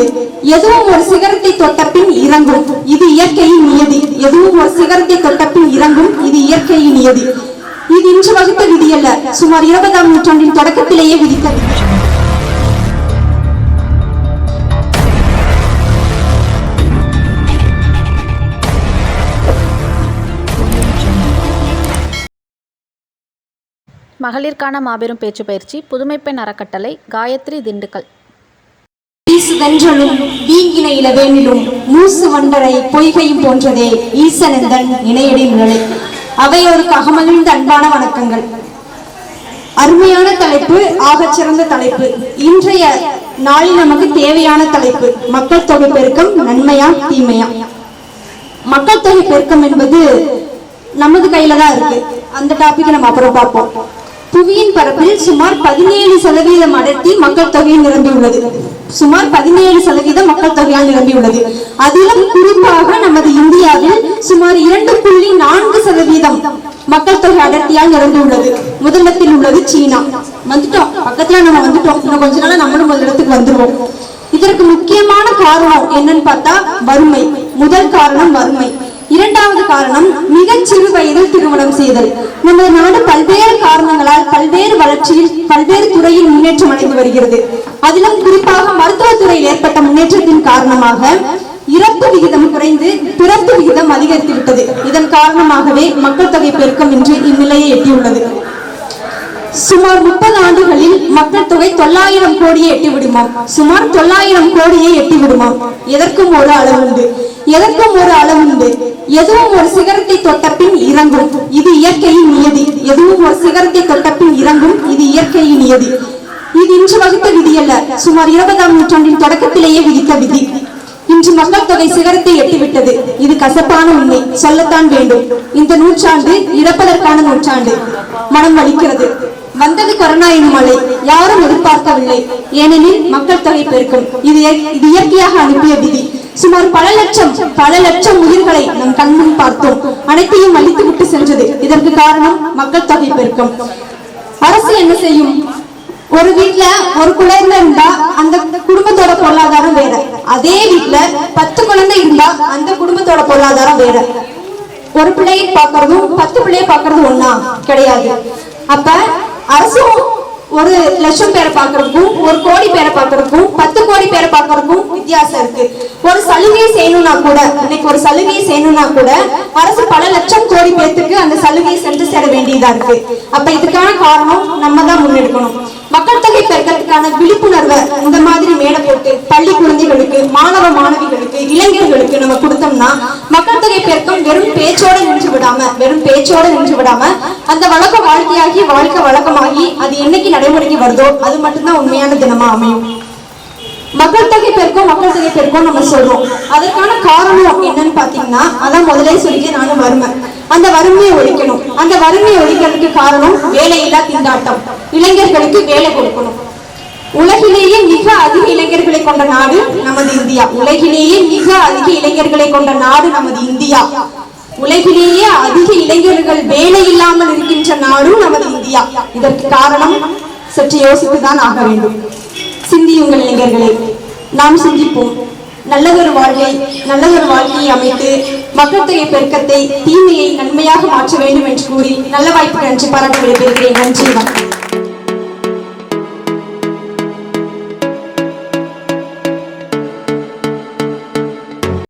உண்டு எதுவும் ஒரு சிகரத்தை தொட்டப்பின் இறங்கும். இது இயற்கையின் நியதி. எதுவும் ஒரு சிகரத்தை தொட்டப்பின் இறங்கும். இது இயற்கையின் நியதி. இது இன்று வகுத்த விதி அல்ல சுமார் இருபதாம் நூற்றாண்டின் தொடக்கத்திலேயே விதித்த விதி. மகளிருக்கான மாபெரும் பேச்சு பயிற்சி புதுமைப்பெண் அறக்கட்டளை காயத்ரி திண்டுக்கல். வென்றலும் வீங்கின இளவேனிலும் மூசு வண்டரை பொய்கையும் போன்றதே ஈசனந்தன் இணையடி நிலை. அவையோருக்கு அகமகிழ்ந்த அன்பான வணக்கங்கள். அருமையான தலைப்பு ஆகச் சிறந்த தலைப்பு. இன்றைய நாளில் நமக்கு தேவையான தலைப்பு மக்கள் தொகை பெருக்கம் நன்மையா தீமையா? மக்கள் தொகை பெருக்கம் என்பது நமது கையில தான் இருக்கு. அந்த டாபிக் நம்ம அப்புறம் பார்ப்போம். புவியின் பரப்பில் சுமார் பதினேழு சதவீதம் அடர்த்தி மக்கள் தொகையில் நிரம்பியுள்ளது. சுமார் பதினேழு சதவீதம் மக்கள் தொகையால் நிரம்பியுள்ளது. அதிலும் குறிப்பாக நமது இந்தியாவில் சுமார் இரண்டு புள்ளி நான்கு சதவீதம் மக்கள் தொகை அடர்த்தியால் நிரம்பியுள்ளது. முதலிடத்தில் உள்ளது சீனா. வந்துட்டோம். பக்கத்துல நம்ம வந்துட்டோம். இன்னும் கொஞ்ச நாள் நம்மளும் முதலிடத்துக்கு வந்துருவோம். இதற்கு முக்கியமான காரணம் என்னன்னு பார்த்தா வறுமை. முதல் காரணம் வறுமை. இரண்டாவது காரணம் மிகச் சிறு வயதில் திருமணம் செய்தல். நமது நாடு பல்வேறு காரணங்களால் பல்வேறு வளர்ச்சியில் பல்வேறு துறையில் முன்னேற்றம் அடைந்து வருகிறது. அதிலும் குறிப்பாக மருத்துவத்துறையில் ஏற்பட்ட முன்னேற்றத்தின் காரணமாக இறப்பு விகிதம் குறைந்து பிறப்பு விகிதம் அதிகரித்து விட்டது இதன் காரணமாகவே மக்கள் தொகை பெருக்கம் இன்று இந்நிலையை எட்டியுள்ளது. சுமார் முப்பது ஆண்டுகளில் மக்கள் தொகை தொள்ளாயிரம் கோடியை எட்டி விடுமாம் சுமார் தொள்ளாயிரம் கோடியை எட்டி விடுமாம் எதற்கும் ஒரு அளவு உண்டு. எதற்கும் ஒரு அளவு உண்டு எதுவும் ஒரு சிகரத்தை தொட்ட பின் இறங்கும். இது இயற்கையின் நியதி. எதுவும் ஒரு சிகரத்தை தொட்ட பின் இறங்கும். இது இயற்கையின் நியதி. இது இன்று வகுத்த விதி அல்ல சுமார் இருபதாம் நூற்றாண்டின் தொடக்கத்திலேயே விதித்த விதி. இன்று மக்கள் தொகை சிகரத்தை எட்டிவிட்டது. இது கசப்பான உண்மை. சொல்லத்தான் வேண்டும். இந்த நூற்றாண்டு இறப்பதற்கான நூற்றாண்டு. மனம் வலிக்கிறது. வந்தது கருணா எனும் மழை யாரும் எதிர்பார்க்கவில்லை. ஏனெனில் மக்கள் தொகை பெருக்கும். இது இது இயற்கையாக அனுப்பிய விதி. சுமார் பல லட்சம் பல லட்சம் உயிர்களை நம் கண்முன் பார்த்தோம். அனைத்தையும் அழித்து விட்டு சென்றது. இதற்கு காரணம் மக்கள் தொகை பெருக்கம். அரசு என்ன செய்யும்? ஒரு வீட்டுல ஒரு குழந்தை இருந்தா அந்த குடும்பத்தோட பொருளாதாரம் வேற. அதே வீட்டுல பத்து குழந்தை இருந்தா அந்த குடும்பத்தோட பொருளாதாரம் வேற. ஒரு பிள்ளையை பார்க்கறதும் பத்து பிள்ளையை பார்க்கறதும் ஒண்ணா கிடையாது. அப்ப அரசும் ஒரு லட்சம் பேரை பார்க்கறதுக்கும் ஒரு கோடி பேரை பார்க்கறதுக்கும் பத்து கோடி பேரை பார்க்கறதுக்கும் வித்தியாசம் இருக்கு. ஒரு சலுகையை செய்யணும்னா கூட இன்னைக்கு ஒரு சலுகையை செய்யணும்னா கூட அரசு பல லட்சம் கோடி பேர்த்துக்கு அந்த சலுகையை சென்று சேர வேண்டியதா இருக்கு. அப்ப இதுக்கான காரணம் நம்ம தான் முன்னெடுக்கணும். மக்கள் தொகை பெருக்கிறதுக்கான விழிப்புணர்வை இந்த மாதிரி மேடை போட்டு பள்ளி குழந்தைகளுக்கு மாணவ மாணவிகளுக்கு இளைஞர்களுக்கு நம்ம கொடுத்தோம்னா மக்கள் தொகை பெருக்கம் வெறும் பேச்சோட விடாம வெறும் பேச்சோட நின்று விடாம அந்த வழக்கம் வாழ்க்கையாகி வாழ்க்கை வழக்கமாகி அது என்னைக்கு நடைமுறைக்கு வருதோ அது மட்டும்தான் உண்மையான தினமா அமையும். மக்கள் தொகை பெருக்கம் மக்கள் தொகை பெருக்கம் நம்ம சொல்றோம். அதற்கான காரணம் என்னன்னு பாத்தீங்கன்னா அதான் முதலே சொல்லிட்டு நானும் வறுமை. அந்த வறுமையை ஒழிக்கணும். அந்த வறுமையை ஒழிக்கிறதுக்கு காரணம் வேலையில்லா திண்டாட்டம். இளைஞர்களுக்கு வேலை கொடுக்கணும். உலகிலேயே மிக அதிக இளைஞர்களை கொண்ட நாடு நமது இந்தியா. உலகிலேயே மிக அதிக இளைஞர்களை கொண்ட நாடு நமது இந்தியா. உலகிலேயே அதிக இளைஞர்கள் வேலை இல்லாமல் இருக்கின்ற நாடும் நமது இந்தியா. இதற்கு காரணம் சற்று யோசித்துதான் ஆக வேண்டும். சிந்தியுங்கள் இளைஞர்களே நாம் சிந்திப்போம். நல்லதொரு வாழ்வை நல்லதொரு வாழ்க்கையை அமைத்து மக்கள் தொகை பெருக்கத்தை தீமையை நன்மையாக மாற்ற வேண்டும் என்று கூறி நல்ல வாய்ப்பு நன்றி பாராட்டு விடைபெறுகிறேன் நன்றி வணக்கம்.